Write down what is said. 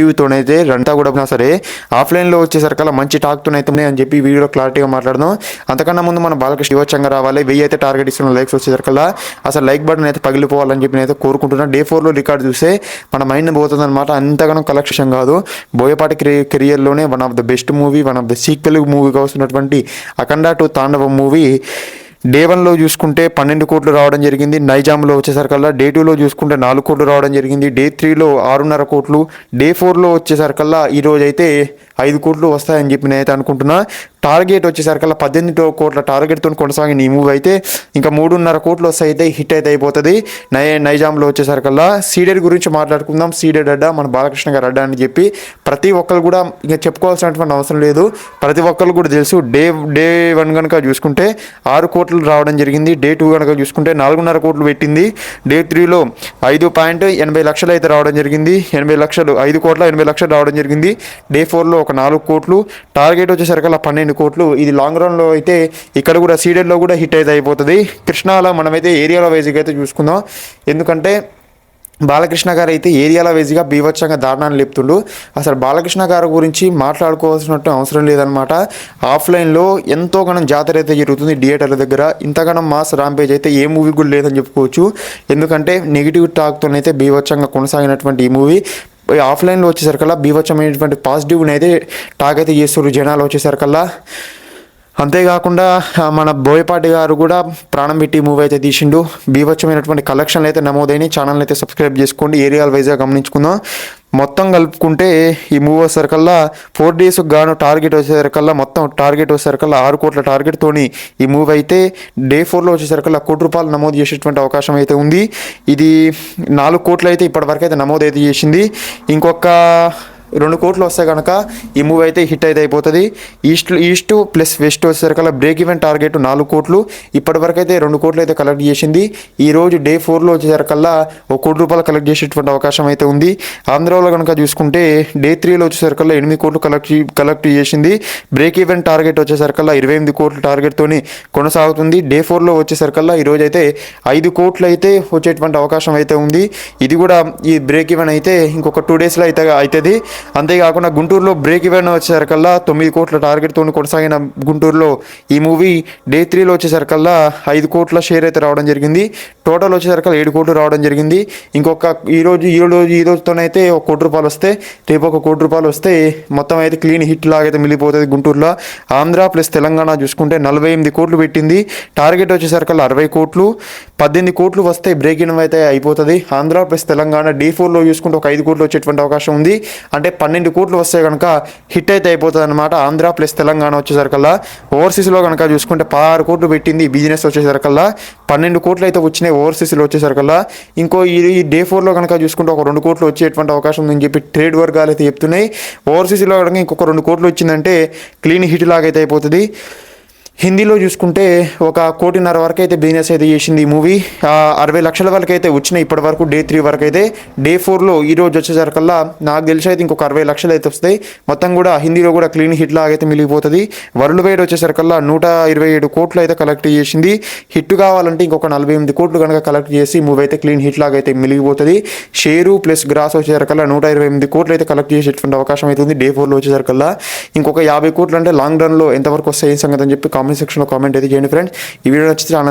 నెగిటివ్తోనైతే రంతా కూడా సరే ఆఫ్లైన్లో వచ్చేసరికల్లా మంచి టాక్తోనైతే ఉన్నాయి అని చెప్పి వీడియోలో క్లారిటీగా మాట్లాడదాం అంతకన్నా ముందు మన బాలకృష్ణ యువచంగా రావాలి వెయ్యి అయితే టార్గెట్ ఇస్తున్న లైక్స్ వచ్చేసరికల్లా అసలు లైక్ బటన్ అయితే పగిలిపోవాలని చెప్పి నేనైతే కోరుకుంటున్నాను డే ఫోర్లో రికార్డ్ చూస్తే మన మైండ్ పోతుంది అనమాట అంతగానో కలెక్షన్ కాదు. Boyapati కెరియర్లోనే one of the best movie one of the sequel మూవీగా వస్తున్నటువంటి Akhanda two Tandava movie day వన్లో చూసుకుంటే పన్నెండు కోట్లు రావడం జరిగింది. నైజాంలో వచ్చేసరికల్లా డే టూలో చూసుకుంటే నాలుగు కోట్లు రావడం జరిగింది. డే త్రీలో ఆరున్నర కోట్లు. డే ఫోర్లో వచ్చేసరికల్లా ఈరోజైతే ఐదు కోట్లు వస్తాయని చెప్పి నేనైతే అనుకుంటున్నా. టార్గెట్ వచ్చేసరికల్లా పద్దెనిమిది కోట్ల టార్గెట్తో కొనసాగిన ఈ మూవీ అయితే. ఇంకా మూడున్నర కోట్లు వస్తాయి అయితే హిట్ అయితే అయిపోతుంది. నై నైజాంలో వచ్చేసరికల్లా సీడెడ్ గురించి మాట్లాడుకుందాం. సీడెడ్ అడ్డా మన బాలకృష్ణ గారు అడ్డా అని చెప్పి ప్రతి ఒక్కరు కూడా ఇంకా చెప్పుకోవాల్సినటువంటి అవసరం లేదు. ప్రతి ఒక్కరు కూడా తెలుసు డే డే వన్ కనుక చూసుకుంటే ఆరు కోట్లు రావడం జరిగింది. డే టూ కనుక చూసుకుంటే నాలుగున్నర కోట్లు పెట్టింది. డే త్రీలో ఐదు పాయింట్ ఎనభై లక్షలు అయితే రావడం జరిగింది. ఎనభై లక్షలు ఐదు కోట్ల ఎనభై లక్షలు రావడం జరిగింది. డే ఫోర్లో ఒక నాలుగు కోట్లు టార్గెట్ వచ్చేసరికల్లా పన్నెండు కోట్లు. ఇది లాంగ్ రన్లో అయితే ఇక్కడ కూడా సీడెడ్లో కూడా హిట్ అయితే అయిపోతుంది. కృష్ణాలో మనమైతే ఏరియాలో వైజ్గా అయితే చూసుకుందాం. ఎందుకంటే బాలకృష్ణ గారు అయితే ఏరియాల వైజ్గా బీభత్సంగా దారుణాన్ని లేపుతుండు. అసలు బాలకృష్ణ గారి గురించి మాట్లాడుకోవాల్సినట్టు అవసరం లేదనమాట ఆఫ్లైన్లో ఎంతో గణం జాతర అయితే జరుగుతుంది థియేటర్ల దగ్గర. ఇంతగానం మాస్ రాంపేజ్ అయితే ఏ మూవీ కూడా లేదని చెప్పుకోవచ్చు. ఎందుకంటే నెగిటివ్ టాక్తోనైతే బీభత్సంగా కొనసాగినటువంటి ఈ మూవీ ఆఫ్లైన్లో వచ్చేసరికల్లా బీభత్సమైనటువంటి పాజిటివ్ని అయితే టాగ్ అయితే చేస్తారు జనాలు వచ్చేసరికల్లా. అంతేకాకుండా మన బోయపాటి గారు కూడా ప్రాణం పెట్టి మూవీ అయితే తీసిండు. బీభత్సమైనటువంటి కలెక్షన్లు అయితే నమోదైనాయి. ఛానల్ అయితే సబ్స్క్రైబ్ చేసుకోండి. ఏరియాల వైజ్గా గమనించుకుందాం. మొత్తం కలుపుకుంటే ఈ మూవీ వచ్చేసరికల్లా ఫోర్ డేస్ గాను టార్గెట్ వచ్చేసరికల్లా మొత్తం టార్గెట్ వచ్చేసరికల్లా ఆరు కోట్ల టార్గెట్తోని ఈ మూవీ అయితే డే ఫోర్లో వచ్చేసరికల్లా కోటి రూపాయలు నమోదు చేసేటువంటి అవకాశం అయితే ఉంది. ఇది నాలుగు కోట్లు అయితే ఇప్పటివరకు అయితే నమోదు అయితే చేసింది. ఇంకొక రెండు కోట్లు వస్తే కనుక ఈ మూవీ అయితే హిట్ అయితే అయిపోతుంది. ఈస్ట్ ఈస్ట్ ప్లస్ వెస్ట్ వచ్చేసరికల్లా బ్రేక్ ఈవెన్ టార్గెట్ నాలుగు కోట్లు. ఇప్పటివరకు అయితే రెండు కోట్లు అయితే కలెక్ట్ చేసింది. ఈ రోజు డే ఫోర్లో వచ్చేసరికల్లా ఒక కోటి రూపాయలు కలెక్ట్ చేసేటువంటి అవకాశం అయితే ఉంది. ఆంధ్రాలో కనుక చూసుకుంటే డే త్రీలో వచ్చేసరికల్లా ఎనిమిది కోట్లు కలెక్ట్ కలెక్ట్ చేసింది. బ్రేక్ ఈవెన్ టార్గెట్ వచ్చేసరికల్లా ఇరవై ఎనిమిది కోట్ల టార్గెట్తోని కొనసాగుతుంది. డే ఫోర్లో వచ్చేసరికల్లా ఈరోజు అయితే ఐదు కోట్లు అయితే వచ్చేటువంటి అవకాశం అయితే ఉంది. ఇది కూడా ఈ బ్రేక్ ఈవెన్ అయితే ఇంకొక టూ డేస్లో అయితే అవుతుంది అంతేకాకుండా గుంటూరులో బ్రేక్ ఈవెన్ వచ్చేసరికల్లా తొమ్మిది కోట్ల టార్గెట్తో కొనసాగిన గుంటూరులో ఈ మూవీ డే త్రీలో వచ్చేసరికల్లా ఐదు కోట్ల షేర్ అయితే రావడం జరిగింది. టోటల్ వచ్చేసరికల్లా ఏడు కోట్లు రావడం జరిగింది. ఇంకొక ఈ రోజు ఈ రోజు ఈ రోజుతోనైతే ఒక కోటి రూపాయలు వస్తే రేపు ఒక కోటి రూపాయలు వస్తే మొత్తం అయితే క్లీన్ హిట్ లాగైతే మిగిలిపోతుంది గుంటూరులో. ఆంధ్ర ప్లస్ తెలంగాణ చూసుకుంటే నలభై ఎనిమిది కోట్లు పెట్టింది. టార్గెట్ వచ్చేసరికల్లా అరవై కోట్లు. పద్దెనిమిది కోట్లు వస్తే బ్రేక్ ఇన్ అయితే అయిపోతుంది. ఆంధ్ర ప్లస్ తెలంగాణ డీ ఫోర్లో చూసుకుంటే ఒక ఐదు కోట్లు వచ్చేటువంటి అవకాశం ఉంది. అంటే పన్నెండు కోట్లు వస్తే కనుక హిట్ అయితే అయిపోతుంది అనమాట ఆంధ్ర ప్లస్ తెలంగాణ వచ్చేసరికల్లా. ఓవర్సీస్లో కనుక చూసుకుంటే పదహారు కోట్లు పెట్టింది బిజినెస్ వచ్చేసరికల్లా. పన్నెండు కోట్లు అయితే వచ్చినాయి ఓవర్సీస్లో వచ్చేసరికల్లా. ఇంకో ఈ ఈ డే ఫోర్లో కనుక చూసుకుంటే ఒక రెండు కోట్లు వచ్చేటువంటి అవకాశం ఉందని చెప్పి ట్రేడ్ వర్గాలు అయితే చెప్తున్నాయి. ఓవర్సీస్లో కనుక ఇంకొక రెండు కోట్లు వచ్చిందంటే క్లీన్ హిట్ లాగైతే అయిపోతుంది. హిందీలో చూసుకుంటే ఒక కోటిన్నర వరకు అయితే బిజినెస్ అయితే చేసింది ఈ మూవీ అరవై లక్షల వరకు అయితే వచ్చినాయి ఇప్పటి వరకు డే త్రీ వరకు అయితే. డే ఫోర్లో ఈ రోజు వచ్చేసరికల్లా నాకు తెలిసి అయితే ఇంకొక అరవై లక్షలు అయితే వస్తాయి. మొత్తం కూడా హిందీలో కూడా క్లీన్ హిట్ లాగా అయితే మిగిలిపోతుంది. వరల్డ్ వైడ్ వచ్చేసరికల్లా నూట ఇరవై ఏడు కోట్లు అయితే కలెక్ట్ చేసింది. హిట్ కావాలంటే ఇంకొక నలభై ఎనిమిది కోట్లు కనుక కలెక్ట్ చేసి మూవీ అయితే క్లీన్ హిట్ లాగా అయితే మిగిలిపోతుంది. షేరు ప్లస్ గ్రాస్ వచ్చేసరికల్లా నూట ఇరవై ఎనిమిది కోట్లు అయితే కలెక్ట్ చేసేటువంటి అవకాశం అయితే ఉంది. డే ఫోర్లో వచ్చేసరికల్లా. ఇంకొక యాభై కోట్లు అంటే లాంగ్ రన్లో ఎంతవరకు వస్తాయి ఏం సంగతి అని చెప్పి కామెంట్ సెక్షన్లో కామెంట్ అయితే చేయండి ఫ్రెండ్స్ ఈ వీడియో నచ్చితే